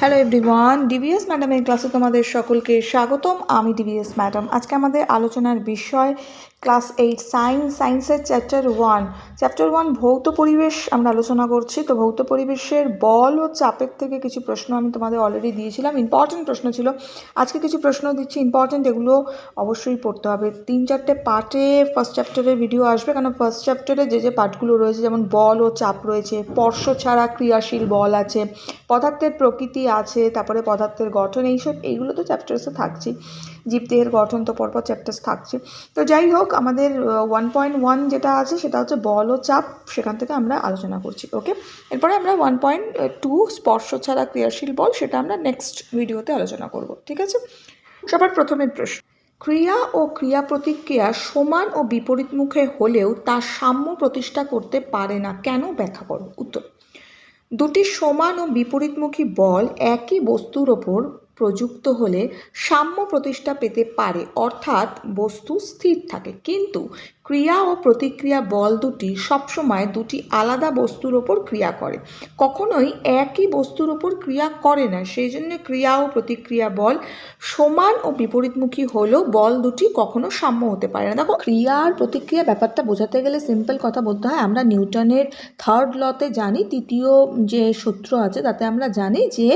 Hello everyone DBS ম্যাডামের ক্লাসে তোমাদের সকলকে স্বাগতম। আমি ডিবিএস ম্যাডাম আজকে আমাদের আলোচনার বিষয় ক্লাস এইট সায়েন্স সায়েন্সের চ্যাপ্টার ওয়ান। চ্যাপ্টার ওয়ান ভৌত পরিবেশ আমরা আলোচনা করছি। তো ভৌত পরিবেশের বল ও চাপের থেকে কিছু প্রশ্ন আমি তোমাদের অলরেডি দিয়েছিলাম। ইম্পর্টেন্ট প্রশ্ন ছিল। আজকে কিছু প্রশ্ন দিচ্ছি। ইম্পর্টেন্ট এগুলো অবশ্যই পড়তে হবে। তিন চারটে পার্টে ফার্স্ট চ্যাপ্টারের ভিডিও আসবে। কারণ ফার্স্ট চ্যাপ্টারে যে যে পার্টগুলো রয়েছে, যেমন বল ও চাপ রয়েছে, স্পর্শ ছাড়া ক্রিয়াশীল বল আছে, পদার্থের প্রকৃতি আছে, তারপরে পদার্থের গঠন, এইসব, এইগুলো তো চ্যাপ্টার্সে থাকছেই। জীবদেহের গঠন তো পরপর চ্যাপ্টার্স থাকছে তো যাই হোক আমাদের ওয়ান পয়েন্ট ওয়ান যেটা আছে সেটা হচ্ছে বল ও চাপ, সেখান থেকে আমরা আলোচনা করছি ওকে এরপরে আমরা ওয়ান পয়েন্ট টু স্পর্শ ছাড়া ক্রিয়াশীল বল, সেটা আমরা নেক্সট ভিডিওতে আলোচনা করব, ঠিক আছে? সবার প্রথমের প্রশ্ন। ক্রিয়া ও ক্রিয়া প্রতিক্রিয়া সমান ও বিপরীত মুখে হলেও তা সাম্য প্রতিষ্ঠা করতে পারে না, কেন ব্যাখ্যা করো, উত্তর। দুটি সমান ও বিপরীতমুখী বল একই বস্তুর ওপর প্রযুক্ত হলে সাম্য প্রতিষ্ঠা পেতে পারে অর্থাৎ বস্তু স্থির থাকে। কিন্তু ক্রিয়া ও প্রতিক্রিয়া বল দুটি সবসময় দুটি আলাদা বস্তুর ওপর ক্রিয়া করে। কখনোই একই বস্তুর ওপর ক্রিয়া করে না। সেই জন্য ক্রিয়া ও প্রতিক্রিয়া বল সমান ও বিপরীতমুখী হলেও বল দুটি কখনো সাম্য হতে পারে না। দেখো, ক্রিয়া আর প্রতিক্রিয়া ব্যাপারটা বোঝাতে গেলে সিম্পল কথা বলতে হয়। আমরা নিউটনের থার্ড লতে জানি, তৃতীয় যে সূত্র আছে তাতে আমরা জানি যে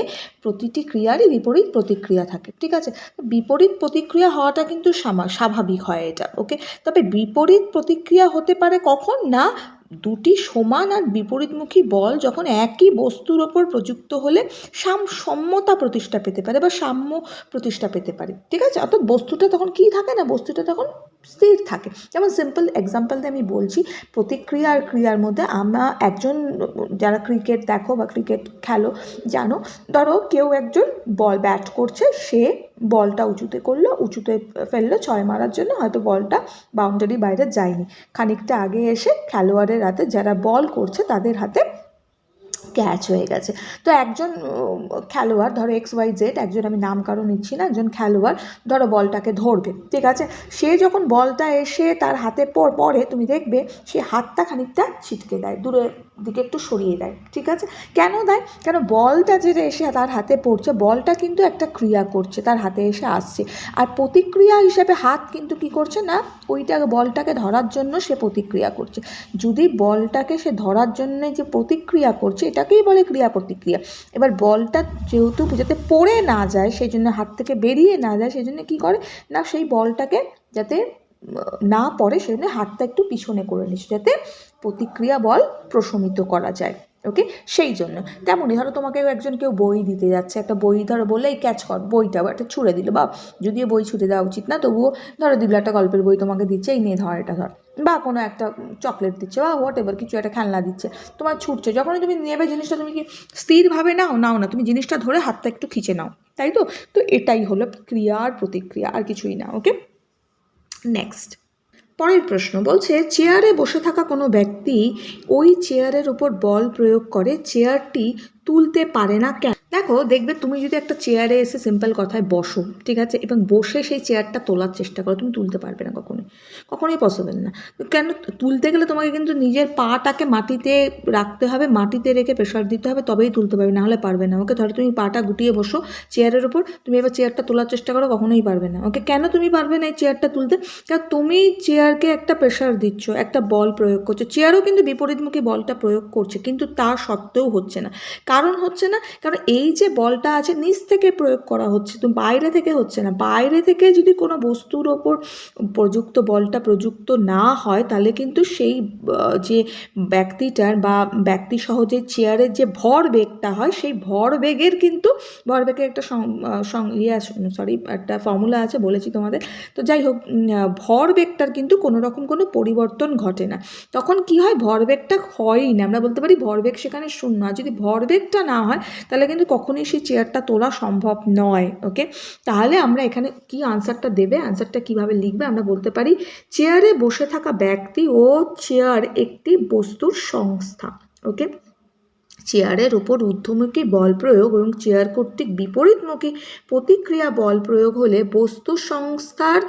প্রতিটি ক্রিয়ারই বিপরীত প্রতিক্রিয়া থাকে, ঠিক আছে? বিপরীত প্রতিক্রিয়া হওয়াটা কিন্তু স্বাভাবিক হয় এটা ওকে তবে বিপরীত প্রতিক্রিয়া হতে পারে কখন? না, দুটি সমান আর বিপরীতমুখী বল যখন একই বস্তুর ওপর প্রযুক্ত হলে সাম সম্যতা প্রতিষ্ঠা পেতে পারে বা সাম্য প্রতিষ্ঠা পেতে পারে। ঠিক আছে? অর্থাৎ বস্তুটা তখন কি থাকে না? বস্তুটা তখন স্থির থাকে। যেমন সিম্পল এক্সাম্পল দিয়ে আমি বলছি, প্রতিক্রিয়া আর ক্রিয়ার মধ্যে আমরা একজন, যারা ক্রিকেট দেখো বা ক্রিকেট খেলো, জানো, ধরো কেউ একজন বল ব্যাট করছে, সে বলটা উঁচুতে করল, উঁচুতে ফেলল, ছয় মারার জন্য হয়তো বলটা বাউন্ডারি বাইরে যায়নি। খানিকটা আগে এসে খেলোয়াড়ের হাতে যারা বল করছে তাদের হাতে ক্যাচ হয়ে গেছে। তো একজন খেলোয়াড়, ধরো এক্স ওয়াই জেড একজন আমি নাম কারও নিচ্ছি না, একজন খেলোয়াড়, ধরো বলটাকে ধরবে, ঠিক আছে? সে যখন বলটা এসে তার হাতে পর তুমি দেখবে সে হাতটা খানিকটা ছিটকে দেয় দূরের দিকে একটু সরিয়ে দেয়, ঠিক আছে? কেন দেয়? কেন বলটা যেটা এসে তার হাতে পড়ছে, বলটা কিন্তু একটা ক্রিয়া করছে, তার হাতে এসে আসছে। আর প্রতিক্রিয়া হিসেবে হাত কিন্তু কি করছে না, ওইটা বলটাকে ধরার জন্য সে প্রতিক্রিয়া করছে। যদি বলটাকে সে ধরার জন্য যে প্রতিক্রিয়া করছে এটাকেই বলে ক্রিয়া প্রতিক্রিয়া এবার বলটা যেহেতু যাতে পড়ে না যায়, সেই জন্য হাত থেকে বেরিয়ে না যায়, সেই জন্য কী করে? না, সেই বলটাকে যাতে না পড়ে, সেই জন্য হাতটা একটু পিছনে করে নিস যাতে প্রতিক্রিয়া বল প্রশমিত করা যায়। ওকে? সেই জন্য। তেমনই ধরো তোমাকে একজন কেউ বই দিতে যাচ্ছে, একটা বই ধরো বললে এই ক্যাচ কর বইটা একটা ছুঁড়ে দিল বা যদিও বই ছুঁড়ে দেওয়া উচিত না, তবুও ধরো দিল একটা গল্পের বই তোমাকে দিচ্ছে, এই নিয়ে ধর এটা ধর। বা কোনো একটা চকলেট দিচ্ছে বা হোয়াট এভার কিছু একটা খেলনা দিচ্ছে, তোমার ছুটছে। যখনই তুমি নেবে জিনিসটা, তুমি কি স্থিরভাবে নাও? নাও না। তুমি জিনিসটা ধরে হাতটা একটু খিচে নাও, তাই তো? তো এটাই হলো ক্রিয়া আর প্রতিক্রিয়া, আর কিছুই না ওকে নেক্সট পরের প্রশ্ন বলছে চেয়ারে বসে থাকা কোনো ব্যক্তি ওই চেয়ারের ওপর বল প্রয়োগ করে চেয়ারটি তুলতে পারে না কেন? দেখো, দেখবে তুমি যদি একটা চেয়ারে এসে সিম্পল কথায় বসো, ঠিক আছে? এবং বসে সেই চেয়ারটা তোলার চেষ্টা করো, তুমি তুলতে পারবে না কখনোই। কখনোই পসিবল না। কেন? তুলতে গেলে তোমাকে কিন্তু নিজের পাটাকে মাটিতে রাখতে হবে, মাটিতে রেখে প্রেশার দিতে হবে, তবেই তুলতে পারবে না হলে পারবে না। ওকে, ধরো তুমি পাটা গুটিয়ে বসো চেয়ারের ওপর তুমি এবার চেয়ারটা তোলার চেষ্টা করো, কখনোই পারবে না। ওকে, কেন তুমি পারবে না এই চেয়ারটা তুলতে? কারণ তুমি চেয়ারকে একটা প্রেশার দিচ্ছ, একটা বল প্রয়োগ করছ। চেয়ারও কিন্তু বিপরীতমুখী বলটা প্রয়োগ করছে, কিন্তু তা সত্ত্বেও হচ্ছে না। কারণ হচ্ছে না, কারণ এই যে বলটা আছে, নিচ থেকে প্রয়োগ করা হচ্ছে, তো বাইরে থেকে হচ্ছে না। বাইরে থেকে যদি কোনো বস্তুর ওপর প্রযুক্ত বলটা প্রযুক্ত না হয়, তাহলে কিন্তু সেই যে ব্যক্তিটার বা ব্যক্তিসহ যে চেয়ারের যে ভর বেগটা হয়, সেই ভর বেগের কিন্তু ভর বেগের একটা ইয়ে আছে সরি একটা ফর্মুলা আছে বলেছি তোমাদের। তো যাই হোক ভর বেগটার কিন্তু কোনো রকম কোনো পরিবর্তন ঘটে না। তখন কি হয়? ভরবেগটা হয়ই না। আমরা বলতে পারি ভরবেগ সেখানে শূন্য। আর যদি ভরবেগটা না হয়, তাহলে কিন্তু কখনোই সেই চেয়ারটা তোলা সম্ভব নয় ওকে তাহলে আমরা এখানে কি আনসারটা দেবে? আনসারটা কীভাবে লিখবে? আমরা বলতে পারি চেয়ারে বসে থাকা ব্যক্তি ও চেয়ার একটি বস্তুর সংস্থা ওকে চেয়ারের উপর ঊর্ধ্বমুখী বল প্রয়োগ এবং চেয়ার কর্তৃক বিপরীতমুখী প্রতিক্রিয়া বল প্রয়োগ হলে বস্তু সংস্থার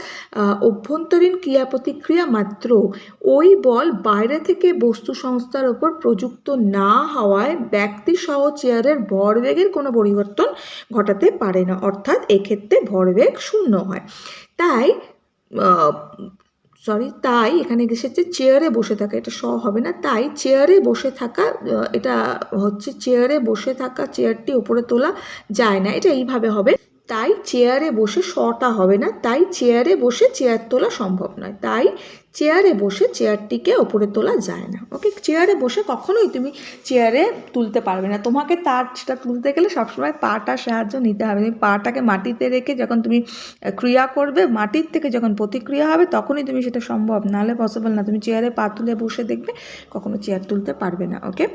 অভ্যন্তরীণ ক্রিয়া প্রতিক্রিয়া মাত্র। ওই বল বাইরে থেকে বস্তু সংস্থার ওপর প্রযুক্ত না হওয়ায় ব্যক্তি সহ চেয়ারের ভরবেগের কোনো পরিবর্তন ঘটাতে পারে না। অর্থাৎ এক্ষেত্রে ভরবেগ শূন্য হয়। তাই সরি তাই এখানে এসেছে চেয়ারে বসে থাকা, এটা স হবে না। তাই চেয়ারে বসে থাকা এটা হচ্ছে চেয়ারে বসে থাকা চেয়ারটি ওপরে তোলা যায় না। এটা এইভাবে হবে। তাই চেয়ারে বসে শটা হবে না। তাই চেয়ারে বসে চেয়ার তোলা সম্ভব নয়। তাই চেয়ারে বসে চেয়ারটিকে ওপরে তোলা যায় না। ওকে চেয়ারে বসে কখনোই তুমি চেয়ারে তুলতে পারবে না। তোমাকে তার সেটা তুলতে গেলে সবসময় পাটা সাহায্য নিতে হবে। তুমি পাটাকে মাটিতে রেখে যখন তুমি ক্রিয়া করবে, মাটির থেকে যখন প্রতিক্রিয়া হবে, তখনই তুমি সেটা সম্ভব। নাহলে পসিবল না। তুমি চেয়ারে পা তুলে বসে দেখবে কখনো চেয়ার তুলতে পারবে না। ওকে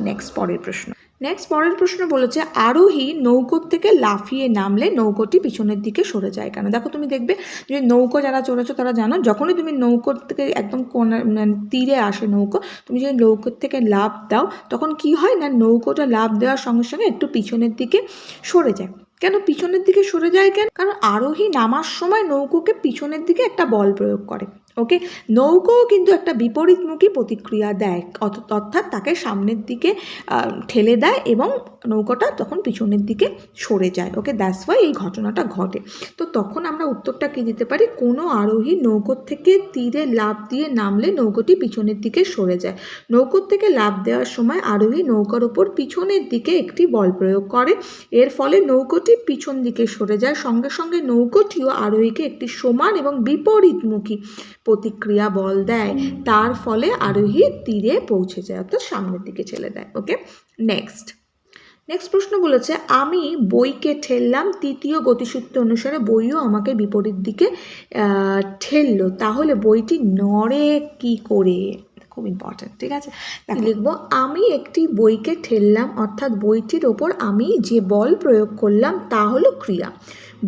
নেক্সট পরের প্রশ্ন। নেক্সট পরের প্রশ্ন বলেছে, আরোহী নৌকোর থেকে লাফিয়ে নামলে নৌকোটি পিছনের দিকে সরে যায় কেন? দেখো তুমি দেখবে যে নৌকো যারা চড়েছো তারা জানো, যখনই তুমি নৌকোর থেকে একদম কোনা মানে তীরে আসে নৌকো, তুমি যদি নৌকোর থেকে লাফ দাও, তখন কি হয় না, নৌকোটা লাফ দেওয়ার সঙ্গে সঙ্গে একটু পিছনের দিকে সরে যায়। কেন পিছনের দিকে সরে যায় কেন? কারণ আরোহী নামার সময় নৌকোকে পিছনের দিকে একটা বল প্রয়োগ করে। ওকে নৌকোও কিন্তু একটা বিপরীতমুখী প্রতিক্রিয়া দেয়। অর্থাৎ তাকে সামনের দিকে ঠেলে দেয় এবং নৌকাটা তখন পিছনের দিকে সরে যায়। ওকে দ্যাটস ওয়াই এই ঘটনাটা ঘটে। তো তখন আমরা উত্তরটা কি দিতে পারি? কোনো আরোহী নৌকোর থেকে তীরে লাফ দিয়ে নামলে নৌকোটি পিছনের দিকে সরে যায়। নৌকোর থেকে লাফ দেওয়ার সময় আরোহী নৌকার উপর পিছনের দিকে একটি বল প্রয়োগ করে। এর ফলে নৌকোটি পিছন দিকে সরে যায়। সঙ্গে সঙ্গে নৌকোটিও আরোহীকে একটি সমান এবং বিপরীতমুখী প্রতিক্রিয়া বল দেয় তার ফলে আরোহী তীরে পৌঁছে যায় অর্থাৎ সামনের দিকে ছেলে দেয় ওকে নেক্সট নেক্সট প্রশ্ন বলেছে আমি বইকে ঠেললাম তৃতীয় গতিসূত্র অনুসারে বইও আমাকে বিপরীত দিকে ঠেললো তাহলে বইটি নড়ে কি করে? খুব ইম্পর্ট্যান্ট ঠিক আছে? লিখব আমি একটি বইকে ঠেললাম অর্থাৎ বইটির ওপর আমি যে বল প্রয়োগ করলাম তা হলো ক্রিয়া।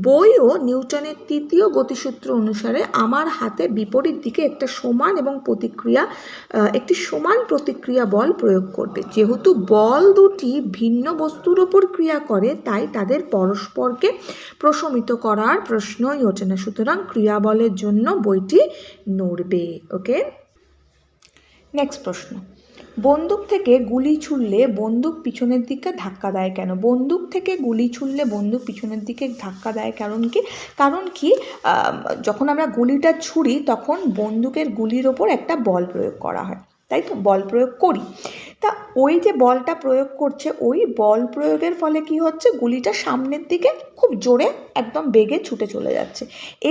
বইও নিউটনের তৃতীয় গতিসূত্র অনুসারে আমার হাতে বিপরীত দিকে একটা সমান এবং প্রতিক্রিয়া একটি সমান প্রতিক্রিয়া বল প্রয়োগ করবে। যেহেতু বল দুটি ভিন্ন বস্তুর ওপর ক্রিয়া করে তাই তাদের পরস্পরকে প্রশমিত করার প্রশ্নই ওঠে না। সুতরাং ক্রিয়া বলের জন্য বইটি নড়বে ওকে নেক্সট প্রশ্ন। বন্দুক থেকে গুলি ছুড়লে বন্দুক পিছনের দিকে ধাক্কা দেয় কেন? বন্দুক থেকে গুলি ছুড়লে বন্দুক পিছনের দিকে ধাক্কা দেয় কারণ কি? কারণ কি যখন আমরা গুলিটা ছুড়ি তখন বন্দুকের গুলির ওপর একটা বল প্রয়োগ করা হয়। তাই তো? বল প্রয়োগ করি। তা ওই যে বলটা প্রয়োগ করছে, ওই বল প্রয়োগের ফলে কি হচ্ছে? গুলিটা সামনের দিকে খুব জোরে একদম বেগে ছুটে চলে যাচ্ছে।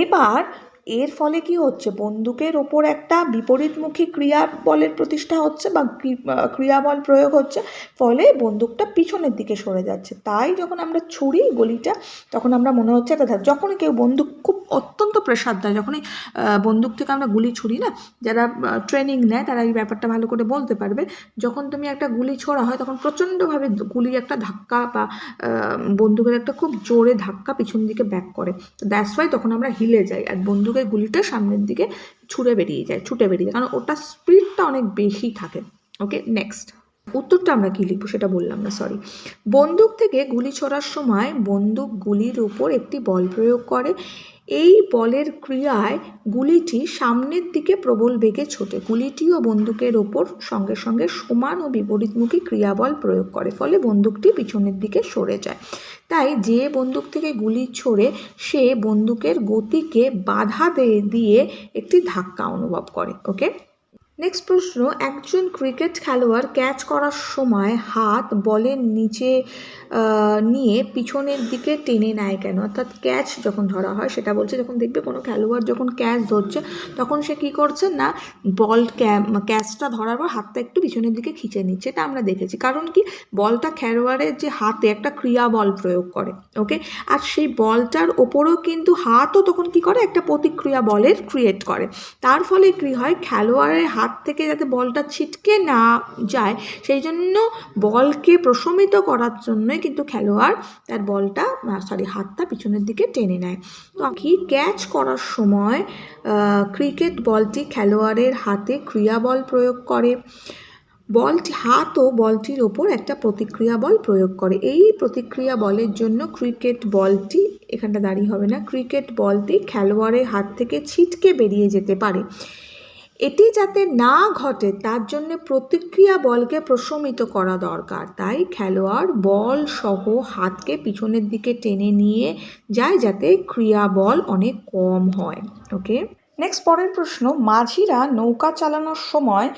এবার এর ফলে কি হচ্ছে? বন্দুকের ওপর একটা বিপরীতমুখী ক্রিয়া বলের প্রতিষ্ঠা হচ্ছে বা ক্রিয়াবল প্রয়োগ হচ্ছে, ফলে বন্দুকটা পিছনের দিকে সরে যাচ্ছে। তাই যখন আমরা ছুরি গলিটা, তখন আমরা মনে হচ্ছে একটা ধাপ যখনই কেউ বন্দুক খুব অত্যন্ত প্রেশার দেয়, যখনই বন্দুক থেকে আমরা গুলি ছুরি না, যারা ট্রেনিং নেয়, তারা এই ব্যাপারটা ভালো করে বলতে পারবে। যখন তুমি একটা গুলি ছোড়া হয়, তখন প্রচণ্ডভাবে গুলি একটা ধাক্কা বা বন্দুকের একটা খুব জোরে ধাক্কা পিছন দিকে ব্যাক করে। তো দ্যাটস ওয়াই তখন আমরা হিলে যাই। আর বন্দুকের গুলিটা সামনের দিকে ছুঁড়ে বেরিয়ে যায়, ছুটে বেরিয়ে যায়। কারণ ওটা স্পিডটা অনেক বেশি থাকে। ওকে নেক্সট উত্তরটা আমরা কী লিখব সেটা বললাম না সরি বন্দুক থেকে গুলি ছড়ার সময় বন্দুক গুলির উপর একটি বল প্রয়োগ করে এই বলের ক্রিয়ায় গুলিটি সামনের দিকে প্রবল বেগে ছোটে। গুলিটিও বন্দুকের ওপর সঙ্গে সঙ্গে সমান ও বিপরীতমুখী ক্রিয়াবল প্রয়োগ করে, ফলে বন্দুকটি পিছনের দিকে সরে যায়। তাই যে বন্দুক থেকে গুলি ছোড়ে, সে বন্দুকের গতিকে বাধা দিয়ে দিয়ে একটি ধাক্কা অনুভব করে, ওকে? নেক্সট প্রশ্ন, একজন ক্রিকেট খেলোয়াড় ক্যাচ করার সময় হাত বলের নিচে নিয়ে পিছনের দিকে টেনে নেয় কেন? অর্থাৎ ক্যাচ যখন ধরা হয়, সেটা বলছে যখন দেখবে কোনো খেলোয়াড় যখন ক্যাচ ধরছে, তখন সে কি করছে না, বল ক্যাচটা ধরার পর হাতটা একটু পিছনের দিকে খিচে নিচ্ছে। এটা আমরা দেখেছি। কারণ কি? বলটা খেলোয়াড়ের যে হাতে একটা ক্রিয়া বল প্রয়োগ করে, ওকে? আর সেই বলটার ওপরেও কিন্তু হাতও তখন কি করে? একটা প্রতিক্রিয়া বলের ক্রিয়েট করে। তার ফলে কী হয়? খেলোয়াড়ের হাত থেকে যাতে বলটা ছিটকে না যায়, সেই জন্য বলকে প্রশমিত করার জন্যই কিন্তু খেলোয়াড় তার বলটা সরি হাতটা পিছনের দিকে টেনে নেয়। তো কি ক্যাচ করার সময় ক্রিকেট বলটি খেলোয়াড়ের হাতে ক্রিয়া বল প্রয়োগ করে। বলটি, হাত ও বলটির ওপর একটা প্রতিক্রিয়া বল প্রয়োগ করে। এই প্রতিক্রিয়া বলের জন্য ক্রিকেট বলটি, এখানটা দাঁড়িয়ে হবে না ক্রিকেট বলটি খেলোয়াড়ের হাত থেকে ছিটকে বেরিয়ে যেতে পারে। এটি যাতে না ঘটে, তার জন্য প্রতিক্রিয়া বলকে প্রশমিত করা দরকার। তাই খেলোয়াড় বল সহ হাতকে পিছনের দিকে টেনে নিয়ে যায় যাতে ক্রিয়া বল অনেক কম হয় ওকে নেক্সট পরের প্রশ্ন, মাঝিরা নৌকা চালানোর সময়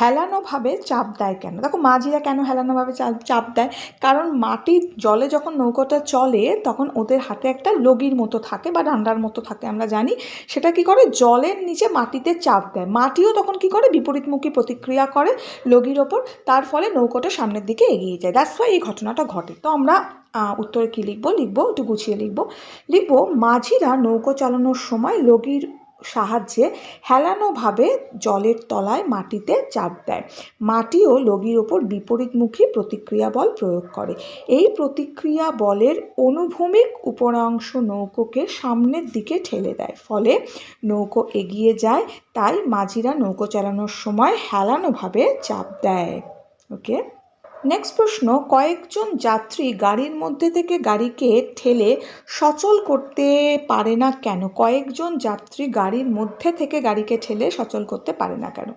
হেলানোভাবে চাপ দেয় কেন? দেখো, মাঝিরা কেন হেলানোভাবে চাপ চাপ দেয়? কারণ মাটির জলে যখন নৌকাটা চলে, তখন ওদের হাতে একটা লগির মতো থাকে বা ডান্ডার মতো থাকে, আমরা জানি। সেটা কি করে? জলের নিচে মাটিতে চাপ দেয়। মাটিও তখন কি করে? বিপরীতমুখী প্রতিক্রিয়া করে লগির ওপর। তার ফলে নৌকাটা সামনের দিকে এগিয়ে যায়। দ্যাটস ওয়াই এই ঘটনাটা ঘটে। তো আমরা উত্তরে কী লিখব? লিখব, একটু গুছিয়ে লিখব। লিখব, মাঝিরা নৌকো চালানোর সময় লগির সাহায্যে হেলানোভাবে জলের তলায় মাটিতে চাপ দেয়। মাটিও লগির ওপর বিপরীতমুখী প্রতিক্রিয়া বল প্রয়োগ করে। এই প্রতিক্রিয়া বলের অনুভূমিক উপরাংশ নৌকোকে সামনের দিকে ঠেলে দেয়, ফলে নৌকো এগিয়ে যায়, তাই মাঝিরা নৌকো চালানোর সময় হেলানোভাবে চাপ দেয়। ওকে নেক্সট প্রশ্ন, কয়েকজন যাত্রী গাড়ির মধ্যে থেকে গাড়িকে ঠেলে সচল করতে পারে না কেন? কয়েকজন যাত্রী গাড়ির মধ্যে থেকে গাড়িকে ঠেলে সচল করতে পারে না কেন?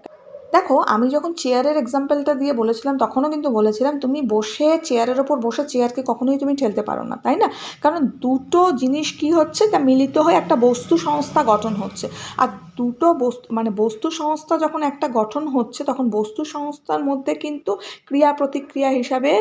দেখো, আমি যখন চেয়ারের এক্সাম্পলটা দিয়ে বলেছিলাম, তখনও কিন্তু বলেছিলাম, তুমি বসে চেয়ারের ওপর বসে চেয়ারকে কখনোই তুমি ঠেলতে পারো না, তাই না? কারণ দুটো জিনিস কি হচ্ছে? তা মিলিত হয়ে একটা বস্তু সংস্থা গঠন হচ্ছে। আর দুটো বস্তু মানে বস্তু সংস্থা যখন একটা গঠন হচ্ছে, তখন বস্তু সংস্থার মধ্যে কিন্তু ক্রিয়া প্রতিক্রিয়া হিসাবে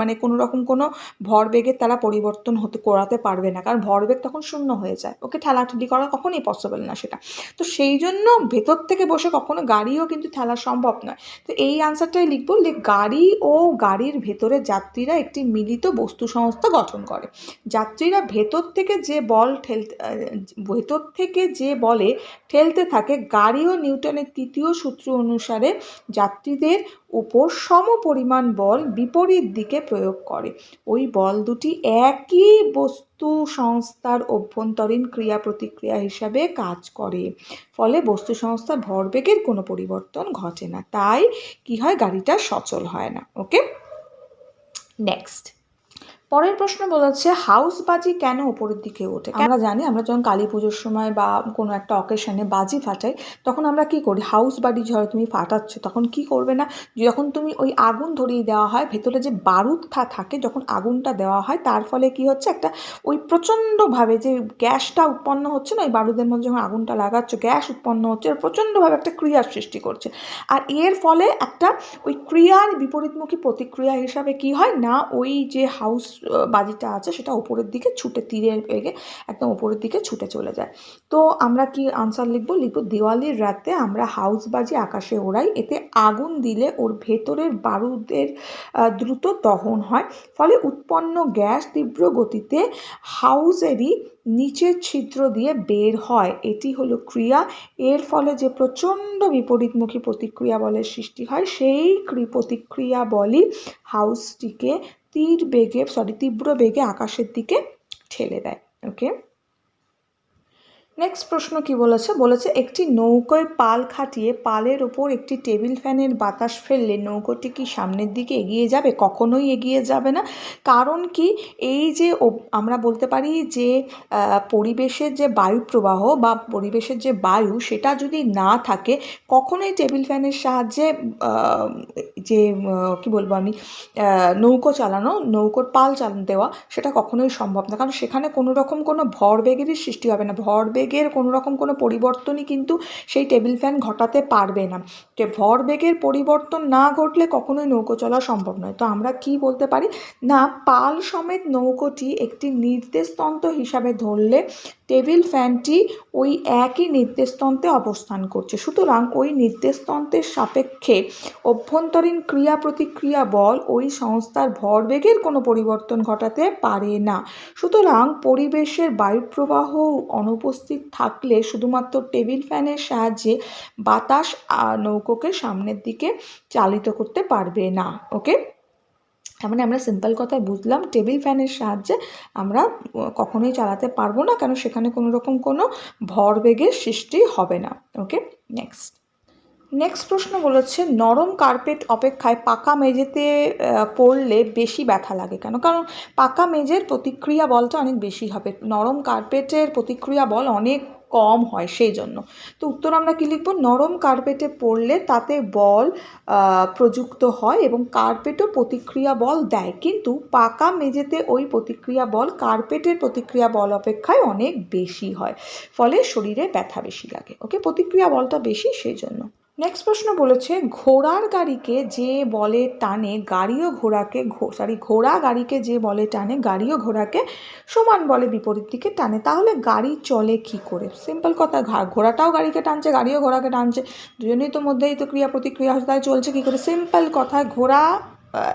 মানে কোনো রকম কোনো ভরবেগের তারা পরিবর্তন হতে, করাতে পারবে না। কারণ ভরবেগ তখন শূন্য হয়ে যায়। ওকে ঠেলাঠেলি করা কখনোই পসিবল না সেটা। তো সেই জন্য ভেতর থেকে বসে কখনো গাড়িও কিন্তু ঠেলা সম্ভব নয়। তো এই আনসারটাই লিখব যে গাড়ি ও গাড়ির ভেতরে যাত্রীরা একটি মিলিত বস্তু সংস্থা গঠন করে। যাত্রীরা ভেতর থেকে যে বল ঠেল ভেতর থেকে যে বলে ঠেলতে থাকে। গাড়ি ও নিউটনের তৃতীয় সূত্র অনুসারে যাত্রীদের উপর সম পরিমাণ বল বিপরীত দিকে প্রয়োগ করে। ওই বল দুটি একই বস্তু সংস্থার অভ্যন্তরীণ ক্রিয়া প্রতিক্রিয়া হিসাবে কাজ করে। ফলে বস্তু সংস্থার ভরবেগের কোনো পরিবর্তন ঘটে না। তাই কি হয়? গাড়িটা সচল হয় না। ওকে? নেক্সট পরের প্রশ্ন বলেছে হাউস বাজি কেন ওপরের দিকে ওঠে? আমরা জানি আমরা যখন কালী পুজোর সময় বা কোনো একটা অকেশনে বাজি ফাটাই তখন আমরা কি করি? হাউস বাড়ি ধরো তুমি ফাটাচ্ছ তখন কি করবে না? যখন তুমি ওই আগুন ধরিয়ে দেওয়া হয় ভেতরে যে বারুদটা থাকে যখন আগুনটা দেওয়া হয় তার ফলে কি হচ্ছে? একটা ওই প্রচণ্ডভাবে যে গ্যাসটা উৎপন্ন হচ্ছে না ওই বারুদের মধ্যে যখন আগুনটা লাগাচ্ছ গ্যাস উৎপন্ন হচ্ছে প্রচণ্ডভাবে একটা ক্রিয়ার সৃষ্টি করছে। আর এর ফলে একটা ওই ক্রিয়ার বিপরীতমুখী প্রতিক্রিয়া হিসাবে কি হয়? না ওই যে হাউস বাজিটা আছে সেটা উপরের দিকে ছুটে তীরের বেগে একদম উপরের দিকে ছুটে চলে যায়। তো আমরা কি আনসার লিখব? লিখব, দিওয়ালির রাতে আমরা হাউস বাজি আকাশে ওড়াই, এতে আগুন দিলে ওর ভেতরের বারুদের দ্রুত দহন হয়। ফলে উৎপন্ন গ্যাস তীব্র গতিতে হাউসেরই নিচের ছিদ্র দিয়ে বের হয়। এটি হলো ক্রিয়া। এর ফলে যে প্রচণ্ড বিপরীতমুখী প্রতিক্রিয়া বলের সৃষ্টি হয়, সেই ক্রি- প্রতিক্রিয়া বলই হাউসটিকে তীর বেগে সরি তীব্র বেগে আকাশের দিকে ঠেলে দেয় ওকে নেক্সট প্রশ্ন কি বলেছে? বলেছে, একটি নৌকোয় পাল খাটিয়ে পালের ওপর একটি টেবিল ফ্যানের বাতাস ফেললে নৌকোটি কি সামনের দিকে এগিয়ে যাবে? কখনোই এগিয়ে যাবে না। কারণ কি, এই যে আমরা বলতে পারি যে পরিবেশের যে বায়ু প্রবাহ বা পরিবেশের যে বায়ু, সেটা যদি না থাকে, কখনোই টেবিল ফ্যানের সাহায্যে যে কি বলব আমি নৌকো চালানো, নৌকোর পাল চালানো দেওয়া, সেটা কখনোই সম্ভব না। কারণ সেখানে কোনো রকম কোনো ভরবেগেরই সৃষ্টি হবে না। ভরবেগের কোনো রকম কোনো পরিবর্তনই কিন্তু সেই টেবিল ফ্যান ঘটাতে পারবে না। যে ভরবেগের পরিবর্তন না ঘটলে কখনোই নৌকো চলা সম্ভব নয়। তো আমরা কি বলতে পারি? না, পাল সমেত নৌকোটি একটি নির্দেশতন্ত্র হিসাবে ধরলে টেবিল ফ্যানটি ওই একই নির্দেশতন্ত্রে অবস্থান করছে। সুতরাং ওই নির্দেশতন্ত্রের সাপেক্ষে অভ্যন্তরীণ ক্রিয়া প্রতিক্রিয়া বল ওই সংস্থার ভরবেগের কোনো পরিবর্তন ঘটাতে পারে না। সুতরাং পরিবেশের বায়ুপ্রবাহ অনুপস্থিত থাকলে শুধুমাত্র টেবিল ফ্যানের সাহায্যে বাতাস নৌকোকে সামনের দিকে চালিত করতে পারবে না, ওকে? তার মানে আমরা সিম্পল কথায় বুঝলাম, টেবিল ফ্যানের সাহায্যে আমরা কখনোই চালাতে পারব না, কেন সেখানে কোনো রকম কোনো ভরবেগের সৃষ্টি হবে না, ওকে? নেক্সট নেক্সট প্রশ্ন বলেছে, নরম কার্পেট অপেক্ষায় পাকা মেঝেতে পড়লে বেশি ব্যথা লাগে কেন? কারণ পাকা মেঝের প্রতিক্রিয়া বলটা অনেক বেশি হবে। নরম কার্পেটের প্রতিক্রিয়া বল অনেক কম হয় সেই জন্য তো উত্তর আমরা কী লিখব? নরম কার্পেটে পড়লে তাতে বল প্রযুক্ত হয় এবং কার্পেটও প্রতিক্রিয়া বল দেয়। কিন্তু পাকা মেঝেতে ওই প্রতিক্রিয়া বল কার্পেটের প্রতিক্রিয়া বল অপেক্ষায় অনেক বেশি হয়। ফলে শরীরে ব্যথা বেশি লাগে। ওকে? প্রতিক্রিয়া বলটা বেশি সেই জন্য নেক্সট প্রশ্ন বলেছে, ঘোড়ার গাড়িকে যে বলে টানে, গাড়িও ঘোড়াকে সরি ঘোড়া গাড়িকে যে বলে টানে, গাড়িও ঘোড়াকে সমান বলে বিপরীত দিকে টানে। তাহলে গাড়ি চলে কি করে? সিম্পল কথা ঘোড়াটাও গাড়িকে টানছে, গাড়িও ঘোড়াকে টানছে। দুজনেই তো মধ্যেই তো ক্রিয়া প্রতিক্রিয়া তাই চলছে, কি করে? সিম্পল কথা, ঘোড়া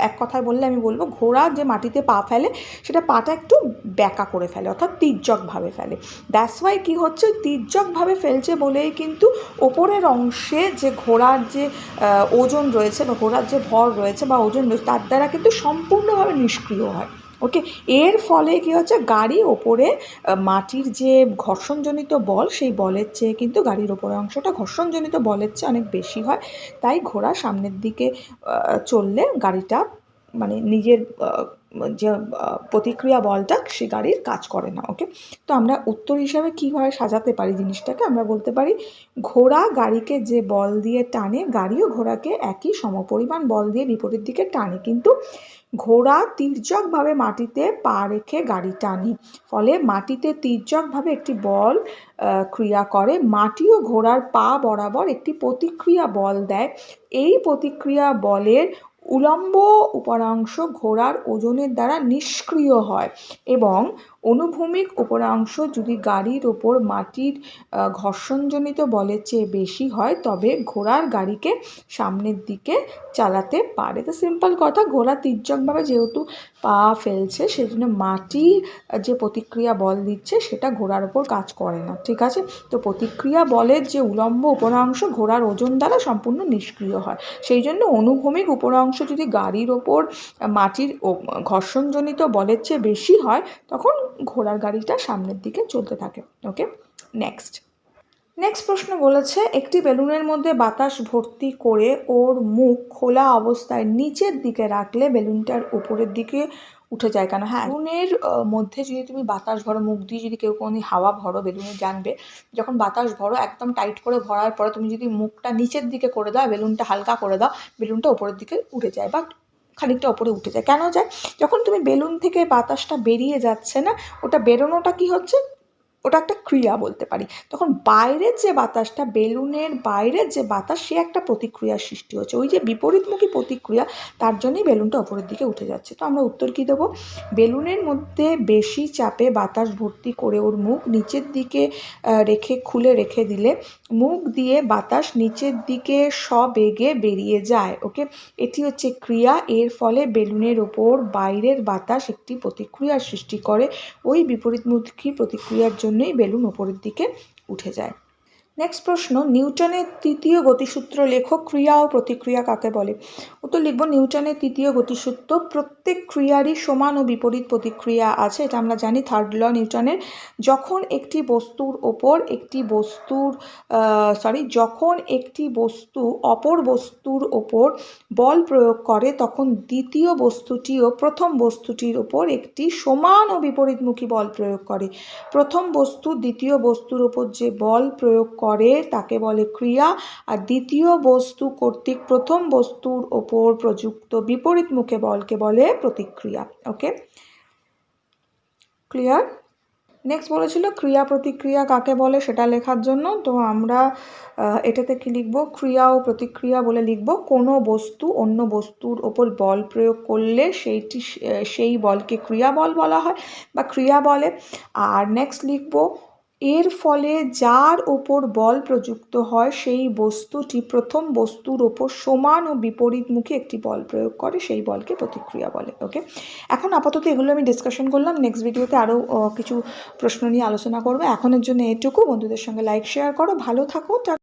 এক কথায় বললে আমি বলব, ঘোড়া যে মাটিতে পা ফেলে, সেটা পাটা একটু ব্যাকা করে ফেলে, অর্থাৎ তির্যকভাবে ফেলে। দ্যাটস ওয়াই কী হচ্ছে? তির্যকভাবে ফেলছে বলেই কিন্তু ওপরের অংশে যে ঘোড়ার যে ওজন রয়েছে বা ঘোড়ার যে ভর রয়েছে বা ওজন রয়েছে, তার দ্বারা কিন্তু সম্পূর্ণভাবে নিষ্ক্রিয় হয়। ওকে এর ফলে কী হচ্ছে? গাড়ি ওপরে মাটির যে ঘর্ষণজনিত বল, সেই বলের চেয়ে কিন্তু গাড়ির ওপরের অংশটা ঘর্ষণজনিত বলের চেয়ে অনেক বেশি হয়। তাই ঘোড়া সামনের দিকে চললে গাড়িটা মানে নিজের যে প্রতিক্রিয়া বলটা, সে গাড়ির কাজ করে না। ওকে তো আমরা উত্তর হিসাবে কীভাবে সাজাতে পারি জিনিসটাকে? আমরা বলতে পারি, ঘোড়া গাড়িকে যে বল দিয়ে টানে, গাড়িও ঘোড়াকে একই সমপরিমাণ বল দিয়ে বিপরীত দিকে টানে। কিন্তু ঘোড়া তির্যকভাবে মাটিতে পা রেখে গাড়ি টানে। ফলে মাটিতে তির্যকভাবে একটি বল ক্রিয়া করে। মাটিও ঘোড়ার পা বরাবর একটি প্রতিক্রিয়া বল দেয়। এই প্রতিক্রিয়া বলের উলম্ব উপরাংশ ঘোড়ার ওজনের দ্বারা নিষ্ক্রিয় হয় এবং অনুভূমিক উপরাংশ যদি গাড়ির ওপর মাটির ঘর্ষণজনিত বলের চেয়ে বেশি হয়, তবে ঘোড়ার গাড়িকে সামনের দিকে চালাতে পারে। তো সিম্পল কথা, ঘোড়া তির্যকভাবে যেহেতু পা ফেলছে সেই জন্য মাটির যে প্রতিক্রিয়া বল দিচ্ছে, সেটা ঘোড়ার ওপর কাজ করে না, ঠিক আছে? তো প্রতিক্রিয়া বলের যে উলম্ব উপরাংশ, ঘোড়ার ওজন দ্বারা সম্পূর্ণ নিষ্ক্রিয় হয়। সেই জন্য অনুভূমিক উপরাংশ যদি গাড়ির ওপর, মাটির ঘর্ষণজনিত বলের চেয়ে বেশি হয়, তখন ঘোড়ার গাড়িটা সামনের দিকে চলতে থাকে ওকে নেক্সট নেক্সট প্রশ্ন বলেছে, একটি বেলুনের মধ্যে বাতাস ভর্তি করে ওর মুখ খোলা অবস্থায় নিচের দিকে রাখলে বেলুনটার উপরের দিকে উঠে যায় কেন? হ্যাঁ বেলুনের মধ্যে যদি তুমি বাতাস ভরো, মুখ দিয়ে যদি কেউ কোনো হাওয়া ভরো, বেলুনে জানবে, যখন বাতাস ভরো, একদম টাইট করে ভরার পরে তুমি যদি মুখটা নিচের দিকে করে দাও, বেলুনটা হালকা করে দাও, বেলুনটা উপরের দিকে উঠে যায় বা খানিকটা ওপরে উঠে যায়। কেন যায়? যখন তুমি বেলুন থেকে বাতাসটা বেরিয়ে যাচ্ছে না, ওটা বেরোনোটা কি হচ্ছে? ওটা একটা ক্রিয়া বলতে পারি। তখন বাইরের যে বাতাসটা, বেলুনের বাইরের যে বাতাস, সে একটা প্রতিক্রিয়ার সৃষ্টি হচ্ছে। ওই যে বিপরীতমুখী প্রতিক্রিয়া, তার জন্যই বেলুনটা ওপরের দিকে উঠে যাচ্ছে। তো আমরা উত্তর কী দেবো? বেলুনের মধ্যে বেশি চাপে বাতাস ভর্তি করে ওর মুখ নিচের দিকে রেখে, খুলে রেখে দিলে মুখ দিয়ে বাতাস নিচের দিকে সবেগে বেরিয়ে যায়, ওকে? এটি হচ্ছে ক্রিয়া, এর ফলে বেলুনের ওপর বাইরের বাতাস একটি প্রতিক্রিয়ার সৃষ্টি করে, ওই বিপরীতমুখী প্রতিক্রিয়ার জন্যই বেলুন ওপরের দিকে উঠে যায়। নেক্সট প্রশ্ন, নিউটনের তৃতীয় গতিসূত্র লেখো ক্রিয়া ও প্রতিক্রিয়া কাকে বলে? উত্তর লিখব, নিউটনের তৃতীয় গতিসূত্র প্রত্যেক ক্রিয়ারই সমান ও বিপরীত প্রতিক্রিয়া আছে, এটা আমরা জানি থার্ড ল নিউটনের। যখন একটি বস্তুর ওপর একটি বস্তুর সরি যখন একটি বস্তু অপর বস্তুর ওপর বল প্রয়োগ করে, তখন দ্বিতীয় বস্তুটিও প্রথম বস্তুটির ওপর একটি সমান ও বিপরীতমুখী বল প্রয়োগ করে। প্রথম বস্তু দ্বিতীয় বস্তুর ওপর যে বল প্রয়োগ করে, তাকে বলে ক্রিয়া। আর দ্বিতীয় বস্তু কর্তৃক প্রথম বস্তুর ওপর প্রযুক্ত বিপরীতমুখে বলকে বলে প্রতিক্রিয়া। ওকে? ক্লিয়ার? নেক্সট বলেছিল ক্রিয়া প্রতিক্রিয়া কাকে বলে সেটা লেখার জন্য। তো আমরা এটাতে কি লিখব? ক্রিয়া ও প্রতিক্রিয়া বলে লিখব, কোনো বস্তু অন্য বস্তুর ওপর বল প্রয়োগ করলে সেইটি সেই বলকে ক্রিয়া বল বলা হয় বা ক্রিয়া বলে। আর নেক্সট লিখব এর ফলে যার ওপর বল প্রযুক্ত হয়, সেই বস্তুটি প্রথম বস্তুর ওপর সমান ও বিপরীতমুখী একটি বল প্রয়োগ করে, সেই বলকে প্রতিক্রিয়া বলে ওকে এখন আপাতত এগুলো আমি ডিসকাশন করলাম। নেক্সট ভিডিওতে আরও কিছু প্রশ্ন নিয়ে আলোচনা করব। এখনের জন্য এটুকু। বন্ধুদের সঙ্গে লাইক শেয়ার করো। ভালো থাকো।